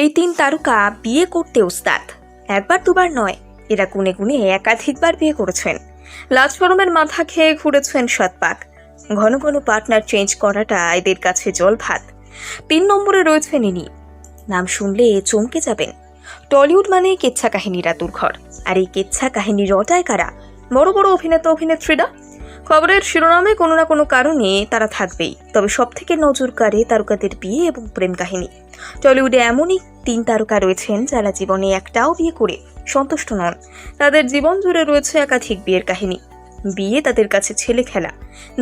এই তিন তারকা বিয়ে করতে উস্তাদ একবার দুবার নয়, এরা গুনে গুনে একাধিকবার বিয়ে করেছেন। লাজ শরমের মাথা খেয়ে ঘুরেছেন শতপাক ঘন ঘন পার্টনার চেঞ্জ করাটা এদের কাছে জল ভাত তিন নম্বরে রয়েছেন ইনি। নাম শুনলে চমকে যাবেন। টলিউড মানে কেচ্ছা কাহিনীরা দুর্ঘর। আর এই কেচ্ছা কাহিনী রটায় কারা? বড় বড় অভিনেতা, অভিনেত্রীরা? খবরের শিরোনামে কোনো না কোনো কারণে তারা থাকবেই। তবে সব থেকে নজর কাড়ে তারকাদের বিয়ে এবং প্রেম কাহিনী। টলিউডে এমনই তিন তারকা রয়েছেন যারা জীবনে একটাও বিয়ে করে সন্তুষ্ট নন। তাদের জীবন জুড়ে রয়েছে একাধিক বিয়ের কাহিনী। বিয়ে তাদের কাছে ছেলে খেলা।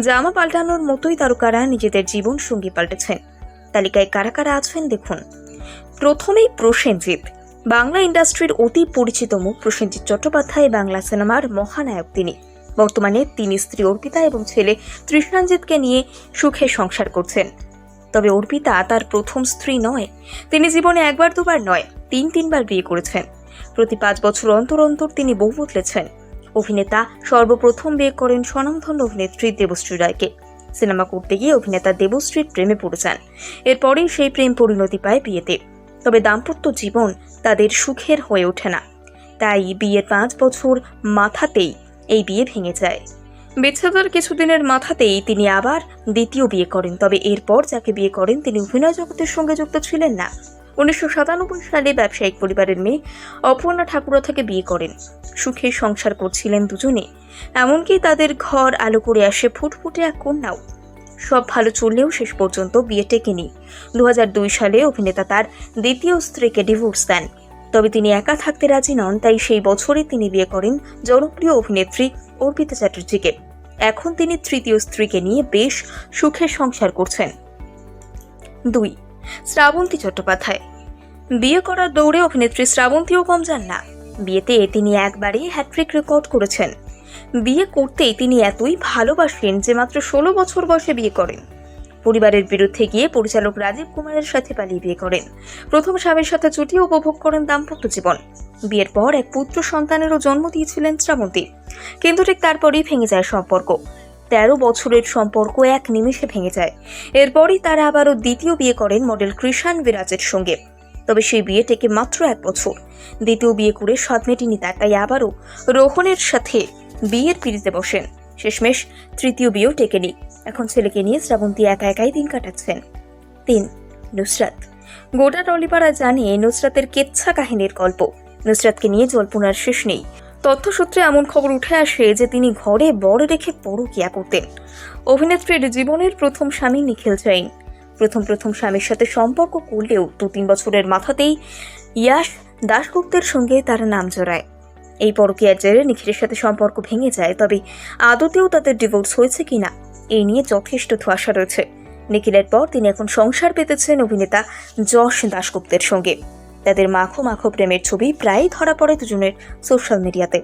জামা পাল্টানোর মতোই তারকারা নিজেদের জীবন সঙ্গী পাল্টেছেন। তালিকায় কারা কারা আছেন দেখুন। প্রথমেই প্রসেনজিৎ। বাংলা ইন্ডাস্ট্রির অতি পরিচিত মুখ প্রসেনজিৎ চট্টোপাধ্যায়, বাংলা সিনেমার মহানায়ক তিনি। বর্তমানে তিনি স্ত্রী অর্পিতা এবং ছেলে তৃষ্ণাঞ্জিতকে নিয়ে সুখে সংসার করছেন। তবে অর্পিতা তার প্রথম স্ত্রী নয়। তিনি জীবনে একবার, দুবার নয়, তিন, তিনবার বিয়ে করেছেন। প্রতি পাঁচ বছর অন্তর অন্তর তিনি বউ বদলেছেন। অভিনেতা সর্বপ্রথম বিয়ে করেন স্বনামধন্য অভিনেত্রী দেবশ্রী রায়কে। সিনেমা করতে গিয়ে অভিনেতা দেবশ্রীর প্রেমে পড়ে যান। এরপরেই সেই প্রেম পরিণতি পায় বিয়েতে। তবে দাম্পত্য জীবন তাদের সুখের হয়ে ওঠে না। তাই বিয়ের পাঁচ বছর মাথাতেই এই বিয়ে ভেঙে যায়। বিচ্ছেদের কিছুদিনের মাথাতেই তিনি আবার দ্বিতীয় বিয়ে করেন, তবে এরপর যাকে বিয়ে করেন তিনি অভিনয় জগতের সঙ্গে যুক্ত ছিলেন না। উনিশশো সাতানব্বই সালে ব্যবসায়িক পরিবারের মেয়ে অপর্ণা ঠাকুরা থেকে বিয়ে করেন। সুখে সংসার করছিলেন দুজনে। এমনকি তাদের ঘর আলো করে আসে ফুটফুটে এক কন্যাও। সব ভালো চললেও শেষ পর্যন্ত বিয়ে টেকেনি। দু হাজার দুই সালে অভিনেতা তার দ্বিতীয় স্ত্রীকে ডিভোর্স দেন। তবে তিনি একা থাকতে রাজি নন, তাই সেই বছরে তিনি বিয়ে করেন জনপ্রিয় অভিনেত্রী অর্পিতা চ্যাটার্জিকে। এখন তিনি তৃতীয় স্ত্রীকে নিয়ে বেশ সুখে সংসার করছেন। দুই, শ্রাবন্তী চট্টোপাধ্যায়। বিয়ে করার দৌড়ে অভিনেত্রী শ্রাবন্তীও কম যান না বিয়েতে তিনি একবারে হ্যাট্রিক রেকর্ড করেছেন। বিয়ে করতেই তিনি এতই ভালোবাসেন যে মাত্র ষোলো বছর বয়সে বিয়ে করেন। পরিবারের বিরুদ্ধে গিয়ে পরিচালক রাজীব কুমারের সাথে পালিয়ে বিয়ে করেন। প্রথম স্বামীর সাথে জুটি উপভোগ করেন দাম্পত্য জীবন। বিয়ের পর এক পুত্র সন্তানেরও জন্ম দিয়েছিলেন শ্রাবন্তী। কিন্তু ঠিক তারপরেই ভেঙে যায় সম্পর্ক। তেরো বছরের সম্পর্ক এক নিমেষে ভেঙে যায়। এরপরই তারা আবারও দ্বিতীয় বিয়ে করেন মডেল কৃষাণ বিরাজের সঙ্গে। তবে সেই বিয়ে টেকে মাত্র এক বছর। দ্বিতীয় বিয়ে করে স্বাদ মেটেনি তার, তাই আবারও রোহনের সাথে বিয়ের পিড়িতে বসেন। শেষমেশ তৃতীয় বিয়েও টেকেনি। এখন ছেলেকে নিয়ে শ্রাবন্তী একা একাই দিন কাটাচ্ছেন। তিন, নুসরাত। গোটা টলিপাড়া জানে নুসরাতের কেচ্ছা কাহিনীর গল্প। নুসরাতকে নিয়ে জল্পনার শেষ নেই। তথ্যসূত্রে এমন খবর উঠে আসে যে তিনি ঘরে বড় রেখে পরকিয়া করতেন। অভিনেত্রীর জীবনের প্রথম স্বামী নিখিল জৈন। প্রথম প্রথম স্বামীর সাথে সম্পর্ক করলেও দু তিন বছরের মাথাতেই ইয়াশ দাশগুপ্তের সঙ্গে তার নাম জড়ায়। এই পরকীয়ার জেরে নিখিলের সাথে সম্পর্ক ভেঙে যায়, তবে আদতেও তাদের ডিভোর্স হয়েছে কিনা এই নিয়ে যথেষ্ট ধোয়াশা রয়েছে। নিখিলের পর তিনি এখন সংসার পেতেছেন অভিনেতা যশ দাশগুপ্তের সঙ্গে। তাদের মাখো মাখো প্রেমের ছবি প্রায়ই ধরা পড়ে দুজনের সোশ্যাল মিডিয়াতে